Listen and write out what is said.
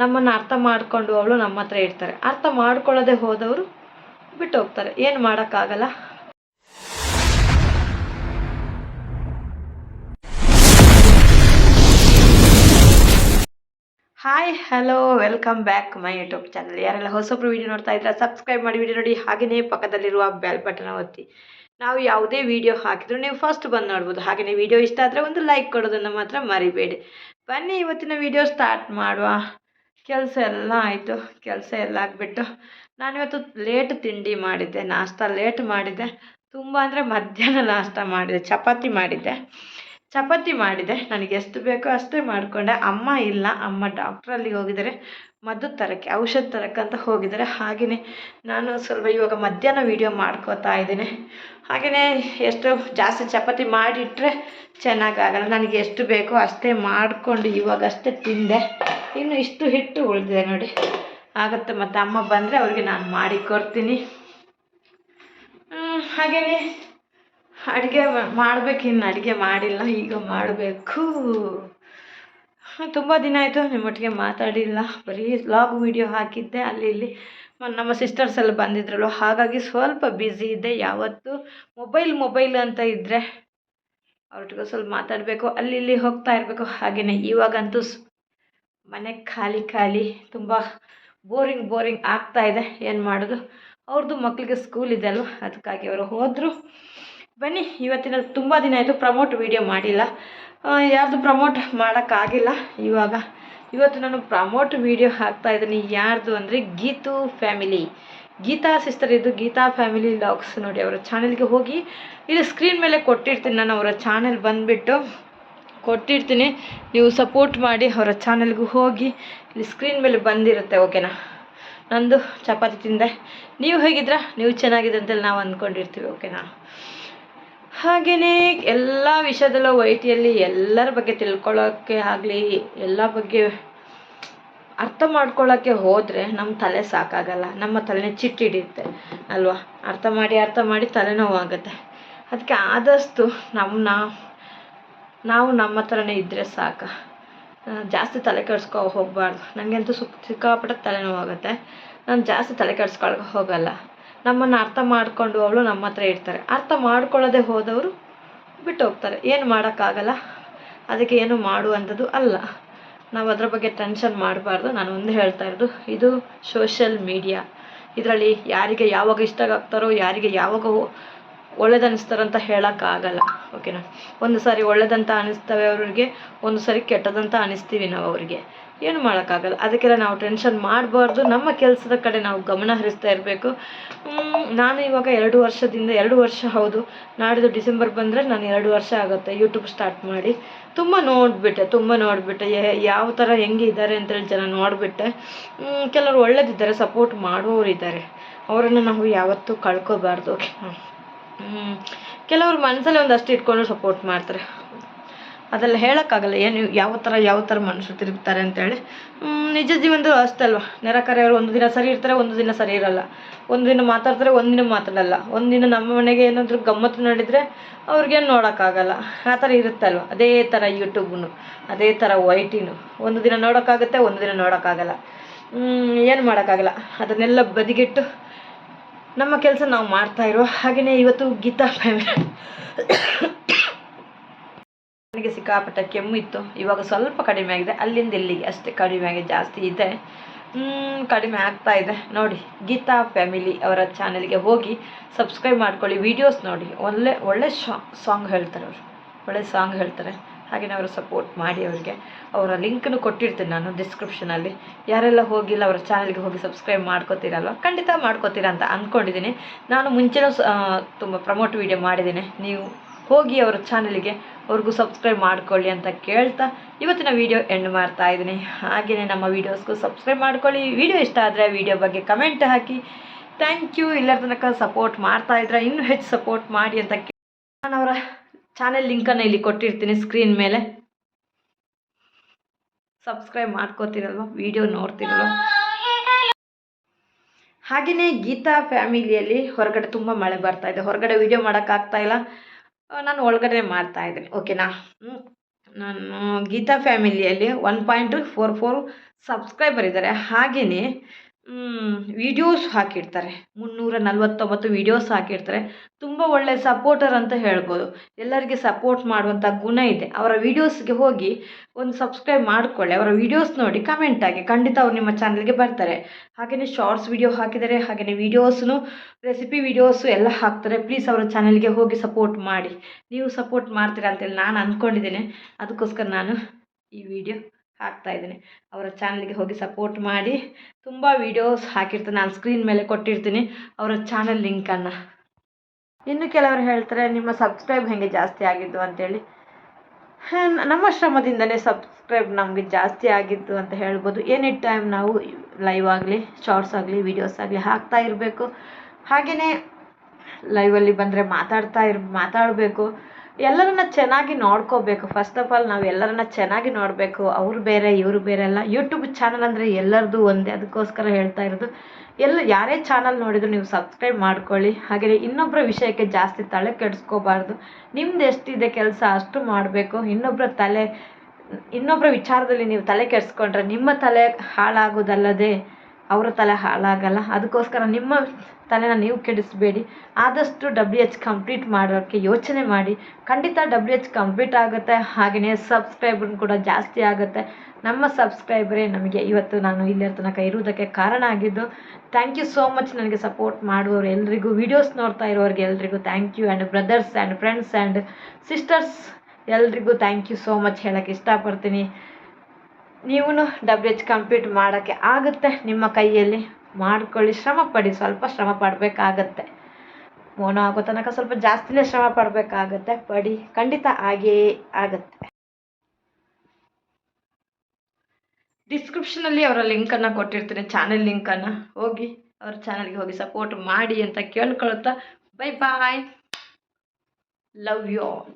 ನಮ್ಮನ್ನು ಅರ್ಥ ಮಾಡಿಕೊಂಡು ಅವಳು ನಮ್ಮ ಹತ್ರ ಇರ್ತಾರೆ ಅರ್ಥ ಮಾಡ್ಕೊಳ್ಳದೆ ಹೋದವರು ಬಿಟ್ಟು ಹೋಗ್ತಾರೆ ಏನು ಮಾಡೋಕ್ಕಾಗಲ್ಲ? Hi, hello, welcome back my YouTube channel. ಯಾರೆಲ್ಲ ಹೊಸೊಬ್ರು ವಿಡಿಯೋ ನೋಡ್ತಾ ಇದ್ರೆ ಸಬ್ಸ್ಕ್ರೈಬ್ ಮಾಡಿ, ವಿಡಿಯೋ ನೋಡಿ. ಹಾಗೆಯೇ ಪಕ್ಕದಲ್ಲಿರುವ ಬೆಲ್ ಬಟನ್ ಒತ್ತಿ. ನಾವು ಯಾವುದೇ ವಿಡಿಯೋ ಹಾಕಿದ್ರು ನೀವು ಫಸ್ಟ್ ಬಂದು ನೋಡ್ಬೋದು. ಹಾಗೆಯೇ ವಿಡಿಯೋ ಇಷ್ಟ ಆದರೆ ಒಂದು ಲೈಕ್ ಕೊಡೋದನ್ನು ಮಾತ್ರ ಮರಿಬೇಡಿ. ಬನ್ನಿ, ಇವತ್ತಿನ ವಿಡಿಯೋ ಸ್ಟಾರ್ಟ್ ಮಾಡುವ. ಕೆಲಸ ಎಲ್ಲ ಆಯಿತು, ಕೆಲಸ ಎಲ್ಲ ಆಗಿಬಿಟ್ಟು ನಾನಿವತ್ತು ಲೇಟ್ ತಿಂಡಿ ಮಾಡಿದ್ದೆ, ನಾಷ್ಟ ಲೇಟ್ ಮಾಡಿದ್ದೆ. ತುಂಬ ಅಂದರೆ ಮಧ್ಯಾಹ್ನ ನಾಷ್ಟ ಮಾಡಿದೆ, ಚಪಾತಿ ಮಾಡಿದ್ದೆ. ಚಪಾತಿ ಮಾಡಿದೆ, ನನಗೆ ಎಷ್ಟು ಬೇಕೋ ಅಷ್ಟೇ ಮಾಡಿಕೊಂಡೆ. ಅಮ್ಮ ಇಲ್ಲ, ಅಮ್ಮ ಡಾಕ್ಟ್ರಲ್ಲಿ ಹೋಗಿದ್ದಾರೆ, ಮದ್ದು ತರಕ್ಕೆ, ಔಷಧ ತರಕ್ಕಂತ ಹೋಗಿದ್ದಾರೆ. ಹಾಗೆಯೇ ನಾನು ಸ್ವಲ್ಪ ಇವಾಗ ಮಧ್ಯಾಹ್ನ ವೀಡಿಯೋ ಮಾಡ್ಕೋತಾ ಇದ್ದೀನಿ. ಹಾಗೆಯೇ ಎಷ್ಟು ಜಾಸ್ತಿ ಚಪಾತಿ ಮಾಡಿಟ್ರೆ ಚೆನ್ನಾಗಾಗಲ್ಲ ನನಗೆ ಎಷ್ಟು ಬೇಕೋ ಅಷ್ಟೇ ಮಾಡಿಕೊಂಡು ಇವಾಗಷ್ಟೇ ತಿಂದೆ. ಇನ್ನು ಇಷ್ಟು ಹಿಟ್ಟು ಉಳಿದಿದೆ ನೋಡಿ. ಆಗುತ್ತೆ ಮತ್ತು ಅಮ್ಮ ಬಂದರೆ ಅವ್ರಿಗೆ ನಾನು ಮಾಡಿ ಕೊಡ್ತೀನಿ. ಅಡುಗೆ ಮಾಡ್ಬೇಕು, ಇನ್ನು ಅಡುಗೆ ಮಾಡಿಲ್ಲ, ಈಗ ಮಾಡಬೇಕು. ತುಂಬ ದಿನ ಆಯಿತು, ನಿಮ್ಮೊಟ್ಟಿಗೆ ಮಾತಾಡಿಲ್ಲ. ಬರೀ ಲಾಗ್ ವೀಡಿಯೋ ಹಾಕಿದ್ದೆ, ಅಲ್ಲಿ ಇಲ್ಲಿ ನಮ್ಮ ಸಿಸ್ಟರ್ಸ್ ಎಲ್ಲ ಬಂದಿದ್ರಲ್ಲ ಹಾಗಾಗಿ ಸ್ವಲ್ಪ ಬ್ಯುಸಿ ಇದ್ದೆ. ಯಾವತ್ತು ಮೊಬೈಲ್ ಮೊಬೈಲ್ ಅಂತ ಇದ್ದರೆ ಅವ್ರೊಟ್ಟಿಗೆ ಸ್ವಲ್ಪ ಮಾತಾಡಬೇಕು, ಅಲ್ಲಿ ಇಲ್ಲಿ ಹೋಗ್ತಾ ಇರಬೇಕು. ಹಾಗೆಯೇ ಇವಾಗಂತೂ ಮನೆ ಖಾಲಿ ಖಾಲಿ ತುಂಬ ಬೋರಿಂಗ್ ಬೋರಿಂಗ್ ಆಗ್ತಾ ಇದೆ. ಏನು ಮಾಡೋದು? ಅವ್ರದ್ದು ಮಕ್ಕಳಿಗೆ ಸ್ಕೂಲ್ ಇದೆ ಅಲ್ವ? ಅದಕ್ಕಾಗಿ ಅವರು ಹೋದರು. ಬನ್ನಿ, ಇವತ್ತಿನ ತುಂಬ ದಿನ ಆಯಿತು ಪ್ರಮೋಟ್ ವೀಡಿಯೋ ಮಾಡಿಲ್ಲ. ಯಾರ್ದು ಪ್ರಮೋಟ್ ಮಾಡೋಕ್ಕಾಗಿಲ್ಲ ಇವಾಗ ಇವತ್ತು ನಾನು ಪ್ರಮೋಟ್ ವೀಡಿಯೋ ಹಾಕ್ತಾ ಇದ್ದೀನಿ. ಯಾರ್ದು ಅಂದರೆ ಗೀತು ಫ್ಯಾಮಿಲಿ ಗೀತಾ ಸಿಸ್ಟರ್ ಇದು ಗೀತಾ ಫ್ಯಾಮಿಲಿ ಲಾಗ್ಸ್ ನೋಡಿ, ಅವರ ಚಾನಲ್ಗೆ ಹೋಗಿ, ಇಲ್ಲಿ ಸ್ಕ್ರೀನ್ ಮೇಲೆ ಕೊಟ್ಟಿರ್ತೀನಿ ನಾನು, ಅವರ ಚಾನಲ್ ಬಂದುಬಿಟ್ಟು. ಕೊಟ್ಟಿರ್ತೀನಿ. ನೀವು ಸಪೋರ್ಟ್ ಮಾಡಿ ಅವರ ಚಾನಲ್ಗೂ ಹೋಗಿ, ಇಲ್ಲಿ ಸ್ಕ್ರೀನ್ ಮೇಲೆ ಬಂದಿರುತ್ತೆ ಓಕೆನಾ ನಂದು ಚಪಾತಿ ತಿಂದೆ. ನೀವು ಹೇಗಿದ್ರ? ನೀವು ಚೆನ್ನಾಗಿದೆ ಅಂತೇಳಿ ನಾವು ಅಂದ್ಕೊಂಡಿರ್ತೀವಿ ಓಕೆನಾ ಹಾಗೆಯೇ ಎಲ್ಲ ವಿಷಯದಲ್ಲೂ ವೈಟಿಯಲ್ಲಿ ಎಲ್ಲರ ಬಗ್ಗೆ ತಿಳ್ಕೊಳ್ಳೋಕ್ಕೆ ಆಗಲಿ, ಎಲ್ಲ ಬಗ್ಗೆ ಅರ್ಥ ಮಾಡ್ಕೊಳ್ಳೋಕ್ಕೆ ಹೋದರೆ ನಮ್ಮ ತಲೆ ಸಾಕಾಗಲ್ಲ. ನಮ್ಮ ತಲೆನೇ ಚಿಟ್ಟಿಡಿಯುತ್ತೆ ಅಲ್ವಾ? ಅರ್ಥ ಮಾಡಿ ಅರ್ಥ ಮಾಡಿ ತಲೆನೋವಾಗುತ್ತೆ ಅದಕ್ಕೆ ಆದಷ್ಟು ನಮ್ಮ ನಾವು ನಮ್ಮ ಥರನೇ ಇದ್ದರೆ ಸಾಕು. ಜಾಸ್ತಿ ತಲೆ ಕೆಡ್ಸ್ಕೊ ಹೋಗಬಾರ್ದು. ನನಗಂತೂ ಸುಕ್ ಸಿಕ್ಕಾಪಟ್ಟೆ ತಲೆನೋವಾಗುತ್ತೆ ನಾನು ಜಾಸ್ತಿ ತಲೆ ಕೆಡಿಸ್ಕೊಳಕ್ಕೆ ಹೋಗಲ್ಲ. ನಮ್ಮನ್ನು ಅರ್ಥ ಮಾಡಿಕೊಂಡು ಅವಳು ನಮ್ಮ ಹತ್ರ ಇರ್ತಾರೆ. ಅರ್ಥ ಮಾಡ್ಕೊಳ್ಳೋದೇ ಹೋದವರು ಬಿಟ್ಟು ಹೋಗ್ತಾರೆ. ಏನು ಮಾಡೋಕ್ಕಾಗಲ್ಲ. ಅದಕ್ಕೆ ಏನು ಮಾಡುವಂಥದ್ದು ಅಲ್ಲ. ನಾವು ಅದರ ಬಗ್ಗೆ ಟೆನ್ಷನ್ ಮಾಡಬಾರ್ದು. ನಾನು ಒಂದು ಹೇಳ್ತಾ ಇರೋದು, ಇದು ಸೋಷಿಯಲ್ ಮೀಡಿಯಾ ಇದರಲ್ಲಿ ಯಾರಿಗೆ ಯಾವಾಗ ಇಷ್ಟ ಆಗ್ತಾರೋ, ಯಾರಿಗೆ ಯಾವಾಗ ಒಳ್ಳೇದು ಅನಿಸ್ತಾರೋ ಅಂತ ಹೇಳೋಕ್ಕಾಗಲ್ಲ ಓಕೆನಾ ಒಂದು ಸಾರಿ ಒಳ್ಳೇದಂತ ಅನಿಸ್ತವೆ ಅವ್ರಿಗೆ, ಒಂದು ಸಾರಿ ಕೆಟ್ಟದಂತ ಅನಿಸ್ತೀವಿ ನಾವು ಅವರಿಗೆ. ಏನು ಮಾಡೋಕ್ಕಾಗಲ್ಲ, ಅದಕ್ಕೆಲ್ಲ ನಾವು ಟೆನ್ಷನ್ ಮಾಡಬಾರ್ದು. ನಮ್ಮ ಕೆಲಸದ ಕಡೆ ನಾವು ಗಮನ ಹರಿಸ್ತಾ ಇರಬೇಕು. ನಾನು ಇವಾಗ ಎರಡು ವರ್ಷದಿಂದ, ಎರಡು ವರ್ಷ ಹೌದು, ನಾಡಿದ್ದು ಡಿಸೆಂಬರ್ ಬಂದರೆ ನಾನು ಎರಡು ವರ್ಷ ಆಗುತ್ತೆ ಯೂಟ್ಯೂಬ್ ಸ್ಟಾರ್ಟ್ ಮಾಡಿ. ತುಂಬ ನೋಡಿಬಿಟ್ಟೆ ತುಂಬ ನೋಡಿಬಿಟ್ಟೆ ಯಾವ ಥರ ಹೆಂಗೆ ಇದ್ದಾರೆ ಅಂತೇಳಿ ಜನ ನೋಡಿಬಿಟ್ಟೆ. ಕೆಲವರು ಒಳ್ಳೇದಿದ್ದಾರೆ ಸಪೋರ್ಟ್ ಮಾಡುವವರು ಇದ್ದಾರೆ ಅವರನ್ನು ನಾವು ಯಾವತ್ತೂ ಕಳ್ಕೋಬಾರ್ದು ಓಕೆ. ಕೆಲವರು ಮನಸ್ಸಲ್ಲಿ ಒಂದಷ್ಟು ಇಟ್ಕೊಂಡು ಸಪೋರ್ಟ್ ಮಾಡ್ತಾರೆ. ಅದೆಲ್ಲ ಹೇಳೋಕ್ಕಾಗಲ್ಲ. ಏನು ಯಾವ ಥರ ಯಾವ ಥರ ಮನುಷ್ಯರು ತಿರುಗ್ತಾರೆ ಅಂತೇಳಿ. ನಿಜ ಜೀವನದಲ್ಲೂ ಅಷ್ಟೇ ಅಲ್ವಾ? ನೆರೆಕರೆಯವರು ಒಂದು ದಿನ ಸರಿ ಇರ್ತಾರೆ, ಒಂದು ದಿನ ಸರಿ ಇರಲ್ಲ. ಒಂದು ದಿನ ಮಾತಾಡ್ತಾರೆ, ಒಂದು ದಿನ ಮಾತಾಡಲ್ಲ. ಒಂದು ದಿನ ನಮ್ಮ ಮನೆಗೆ ಏನಾದರೂ ಗಮ್ಮತ್ತು ನೋಡಿದರೆ ಅವ್ರಿಗೇನು ನೋಡೋಕ್ಕಾಗಲ್ಲ. ಆ ಥರ ಇರುತ್ತಲ್ವ ಅದೇ ಥರ ಯೂಟ್ಯೂಬ್ನು ಅದೇ ಥರ ವೈಟಿನು ಒಂದು ದಿನ ನೋಡೋಕ್ಕಾಗುತ್ತೆ, ಒಂದು ದಿನ ನೋಡೋಕ್ಕಾಗಲ್ಲ. ಏನು ಮಾಡೋಕ್ಕಾಗಲ್ಲ. ಅದನ್ನೆಲ್ಲ ಬದಿಗಿಟ್ಟು ನಮ್ಮ ಕೆಲಸ ನಾವು ಮಾಡ್ತಾ ಇರೋ ಹಾಗೆಯೇ ಇವತ್ತು ಗೀತಾ ಫ್ಯಾಮಿಲಿ ನನಗೆ ಸಿಕ್ಕಾಪಟ್ಟೆ ಕೆಮ್ಮು ಇತ್ತು. ಇವಾಗ ಸ್ವಲ್ಪ ಕಡಿಮೆ ಆಗಿದೆ. ಅಲ್ಲಿಂದ ಇಲ್ಲಿಗೆ ಅಷ್ಟೇ ಕಡಿಮೆ ಆಗಿದೆ ಜಾಸ್ತಿ ಇದೆ. ಕಡಿಮೆ ಆಗ್ತಾ ಇದೆ. ನೋಡಿ, ಗೀತಾ ಫ್ಯಾಮಿಲಿ ಅವರ ಚಾನೆಲ್ಗೆ ಹೋಗಿ ಸಬ್ಸ್ಕ್ರೈಬ್ ಮಾಡ್ಕೊಳ್ಳಿ. ವಿಡಿಯೋಸ್ ನೋಡಿ. ಒಳ್ಳೆ ಒಳ್ಳೆ ಸಾಂಗ್ ಹೇಳ್ತಾರೆ ಅವರು. ಒಳ್ಳೆ ಸಾಂಗ್ ಹೇಳ್ತಾರೆ. ಹಾಗೆಯೇ ಅವರು ಸಪೋರ್ಟ್ ಮಾಡಿ ಅವರಿಗೆ. ಅವರ ಲಿಂಕನ್ನು ಕೊಟ್ಟಿರ್ತೀನಿ ನಾನು ಡಿಸ್ಕ್ರಿಪ್ಷನಲ್ಲಿ ಯಾರೆಲ್ಲ ಹೋಗಿಲ್ಲ ಅವರ ಚಾನಲ್ಗೆ ಹೋಗಿ ಸಬ್ಸ್ಕ್ರೈಬ್ ಮಾಡ್ಕೋತೀರಲ್ವ? ಖಂಡಿತ ಮಾಡ್ಕೋತೀರಾ ಅಂತ ಅಂದ್ಕೊಂಡಿದ್ದೀನಿ ನಾನು ಮುಂಚೆನೂ ತುಂಬ ಪ್ರಮೋಟ್ ವೀಡಿಯೋ ಮಾಡಿದ್ದೀನಿ ನೀವು ಹೋಗಿ ಅವರ ಚಾನಲಿಗೆ ಅವ್ರಿಗೂ ಸಬ್ಸ್ಕ್ರೈಬ್ ಮಾಡ್ಕೊಳ್ಳಿ ಅಂತ ಕೇಳ್ತಾ ಇವತ್ತಿನ ವೀಡಿಯೋ ಎಂಡ್ ಮಾಡ್ತಾ ಇದ್ದೀನಿ ಹಾಗೆಯೇ ನಮ್ಮ ವೀಡಿಯೋಸ್ಗೂ ಸಬ್ಸ್ಕ್ರೈಬ್ ಮಾಡ್ಕೊಳ್ಳಿ. ವೀಡಿಯೋ ಇಷ್ಟ ಆದರೆ ವಿಡಿಯೋ ಬಗ್ಗೆ ಕಮೆಂಟ್ ಹಾಕಿ. ಥ್ಯಾಂಕ್ ಯು ಇಲ್ಲರ ತನಕ ಸಪೋರ್ಟ್ ಮಾಡ್ತಾ ಇದ್ರೆ ಇನ್ನೂ ಹೆಚ್ಚು ಸಪೋರ್ಟ್ ಮಾಡಿ ಅಂತ ಚಾನೆಲ್ ಲಿಂಕನ್ನು ಇಲ್ಲಿ ಕೊಟ್ಟಿರ್ತೀನಿ ಸ್ಕ್ರೀನ್ ಮೇಲೆ. ಸಬ್ಸ್ಕ್ರೈಬ್ ಮಾಡ್ಕೋತೀರಲ್ವ? ವಿಡಿಯೋ ನೋಡ್ತೀರಲ್ವ? ಹಾಗೆಯೇ ಗೀತಾ ಫ್ಯಾಮಿಲಿಯಲ್ಲಿ ಹೊರಗಡೆ ತುಂಬ ಮಳೆ ಬರ್ತಾ ಇದೆ. ಹೊರಗಡೆ ವಿಡಿಯೋ ಮಾಡೋಕ್ಕಾಗ್ತಾ ಇಲ್ಲ. ನಾನು ಒಳಗಡೆ ಮಾಡ್ತಾ ಇದ್ದೀನಿ. ಓಕೆನಾ. ನಾನು ಗೀತಾ ಫ್ಯಾಮಿಲಿಯಲ್ಲಿ one point four four subscriber ಇದ್ದಾರೆ. ಹಾಗೆಯೇ ವೀಡಿಯೋಸ್ ಹಾಕಿರ್ತಾರೆ. ಮುನ್ನೂರ ನಲ್ವತ್ತೊಂಬತ್ತು ವೀಡಿಯೋಸ್ ಹಾಕಿರ್ತಾರೆ. ತುಂಬ ಒಳ್ಳೆಯ ಸಪೋರ್ಟರ್ ಅಂತ ಹೇಳ್ಬೋದು. ಎಲ್ಲರಿಗೆ ಸಪೋರ್ಟ್ ಮಾಡುವಂಥ ಗುಣ ಇದೆ. ಅವರ ವೀಡಿಯೋಸ್ಗೆ ಹೋಗಿ ಒಂದು ಸಬ್ಸ್ಕ್ರೈಬ್ ಮಾಡಿಕೊಳ್ಳಿ. ಅವರ ವೀಡಿಯೋಸ್ ನೋಡಿ ಕಮೆಂಟ್ ಆಗಿ ಖಂಡಿತ ಅವ್ರು ನಿಮ್ಮ ಚಾನಲ್ಗೆ ಬರ್ತಾರೆ. ಹಾಗೆಯೇ ಶಾರ್ಟ್ಸ್ ವೀಡಿಯೋ ಹಾಕಿದ್ದಾರೆ ಹಾಗೆಯೇ ವೀಡಿಯೋಸ್ನು ರೆಸಿಪಿ ವೀಡಿಯೋಸು ಎಲ್ಲ ಹಾಕ್ತಾರೆ. ಪ್ಲೀಸ್ ಅವರ ಚಾನಲ್ಗೆ ಹೋಗಿ ಸಪೋರ್ಟ್ ಮಾಡಿ. ನೀವು ಸಪೋರ್ಟ್ ಮಾಡ್ತೀರಾ ಅಂತೇಳಿ ನಾನು ಅಂದ್ಕೊಂಡಿದ್ದೇನೆ ಅದಕ್ಕೋಸ್ಕರ ನಾನು ಈ ವಿಡಿಯೋ ಹಾಕ್ತಾ ಇದ್ದೀನಿ. ಅವರ ಚಾನಲ್ಗೆ ಹೋಗಿ ಸಪೋರ್ಟ್ ಮಾಡಿ. ತುಂಬ ವೀಡಿಯೋಸ್ ಹಾಕಿರ್ತೀನಿ. ನಾನು ಸ್ಕ್ರೀನ್ ಮೇಲೆ ಕೊಟ್ಟಿರ್ತೀನಿ. ಅವರ ಚಾನಲ್ ಲಿಂಕನ್ನು ಇನ್ನು ಕೆಲವರು ಹೇಳ್ತಾರೆ, ನಿಮ್ಮ ಸಬ್ಸ್ಕ್ರೈಬ್ ಹೇಗೆ ಜಾಸ್ತಿ ಆಗಿದ್ದು ಅಂತೇಳಿ. ನಮ್ಮ ಶ್ರಮದಿಂದಲೇ ಸಬ್ಸ್ಕ್ರೈಬ್ ನಮಗೆ ಜಾಸ್ತಿ ಆಗಿದ್ದು ಅಂತ ಹೇಳ್ಬೋದು. ಎನಿ ಟೈಮ್ ನಾವು ಲೈವ್ ಆಗಲಿ ಶಾರ್ಟ್ಸ್ ಆಗಲಿ ವೀಡಿಯೋಸ್ ಆಗಲಿ ಹಾಕ್ತಾ ಇರಬೇಕು. ಹಾಗೆಯೇ ಲೈವಲ್ಲಿ ಬಂದರೆ ಮಾತಾಡ್ತಾ ಇರ್, ಮಾತಾಡಬೇಕು. ಎಲ್ಲರನ್ನ ಚೆನ್ನಾಗಿ ನೋಡ್ಕೋಬೇಕು. ಫಸ್ಟ್ ಆಫ್ ಆಲ್ ನಾವು ಎಲ್ಲರನ್ನ ಚೆನ್ನಾಗಿ ನೋಡಬೇಕು. ಅವ್ರು ಬೇರೆ, ಇವರು ಬೇರೆ ಅಲ್ಲ ಯೂಟ್ಯೂಬ್ ಚಾನಲ್ ಅಂದರೆ ಎಲ್ಲರದು ಒಂದೇ. ಅದಕ್ಕೋಸ್ಕರ ಹೇಳ್ತಾ ಇರೋದು. ಎಲ್ಲ, ಯಾರೇ ಚಾನಲ್ ನೋಡಿದ್ರು ನೀವು ಸಬ್ಸ್ಕ್ರೈಬ್ ಮಾಡ್ಕೊಳ್ಳಿ. ಹಾಗೆಯೇ ಇನ್ನೊಬ್ಬರ ವಿಷಯಕ್ಕೆ ಜಾಸ್ತಿ ತಲೆ ಕೆಡಿಸ್ಕೋಬಾರ್ದು. ನಿಮ್ದು ಎಷ್ಟಿದೆ ಕೆಲಸ, ಅಷ್ಟು ಮಾಡಬೇಕು. ಇನ್ನೊಬ್ಬರ ತಲೆ ಇನ್ನೊಬ್ಬರ ವಿಚಾರದಲ್ಲಿ ನೀವು ತಲೆ ಕೆಡಿಸ್ಕೊಂಡ್ರೆ ನಿಮ್ಮ ತಲೆ ಹಾಳಾಗೋದಲ್ಲದೆ ಅವರ ತಲೆ ಹಾಳಾಗಲ್ಲ. ಅದಕ್ಕೋಸ್ಕರ ನಿಮ್ಮ ತಲೆನ ನೀವು ಕೆಡಿಸಬೇಡಿ. ಆದಷ್ಟು ಡಬ್ಲ್ಯೂ ಎಚ್ ಕಂಪ್ಲೀಟ್ ಮಾಡೋಕ್ಕೆ ಯೋಚನೆ ಮಾಡಿ. ಖಂಡಿತ ಡಬ್ಲ್ಯೂ ಎಚ್ ಕಂಪ್ಲೀಟ್ ಆಗುತ್ತೆ. ಹಾಗೆಯೇ ಸಬ್ಸ್ಕ್ರೈಬರ್ ಕೂಡ ಜಾಸ್ತಿ ಆಗುತ್ತೆ. ನಮ್ಮ ಸಬ್ಸ್ಕ್ರೈಬರೇ ನಮಗೆ ಇವತ್ತು ನಾನು ಇಲ್ಲಿಯ ತನಕ ಇರುವುದಕ್ಕೆ ಕಾರಣ ಆಗಿದ್ದು ಥ್ಯಾಂಕ್ ಯು ಸೋ ಮಚ್ ನನಗೆ ಸಪೋರ್ಟ್ ಮಾಡುವವರು ಎಲ್ರಿಗೂ ವೀಡಿಯೋಸ್ ನೋಡ್ತಾ ಇರೋರಿಗೆ ಎಲ್ರಿಗೂ thank you and brothers and friends and sisters ಎಲ್ರಿಗೂ ಥ್ಯಾಂಕ್ ಯು ಸೋ ಮಚ್ ಹೇಳೋಕ್ಕೆ ಇಷ್ಟಪಡ್ತೀನಿ. ನೀವು ಡಬ್ಲ್ಯೂ ಎಚ್ ಕಂಪ್ಲೀಟ್ ಮಾಡೋಕ್ಕೆ ಆಗುತ್ತೆ. ನಿಮ್ಮ ಕೈಯಲ್ಲಿ ಮಾಡ್ಕೊಳ್ಳಿ. ಶ್ರಮ ಪಡಿ. ಸ್ವಲ್ಪ ಶ್ರಮ ಪಡಬೇಕಾಗತ್ತೆ. ಮೋನೋ ಆಗೋ ತನಕ ಸ್ವಲ್ಪ ಜಾಸ್ತಿನೇ ಶ್ರಮ ಪಡಬೇಕಾಗತ್ತೆ. ಪಡಿ. ಖಂಡಿತ ಆಗೇ ಆಗುತ್ತೆ. ಡಿಸ್ಕ್ರಿಪ್ಷನಲ್ಲಿ ಅವರ ಲಿಂಕನ್ನು ಕೊಟ್ಟಿರ್ತೀನಿ. ಚಾನೆಲ್ ಲಿಂಕನ್ನು ಹೋಗಿ ಅವ್ರ ಚಾನಲ್ಗೆ ಹೋಗಿ ಸಪೋರ್ಟ್ ಮಾಡಿ ಅಂತ ಕೇಳ್ಕೊಳ್ತಾ. Bye bye love you all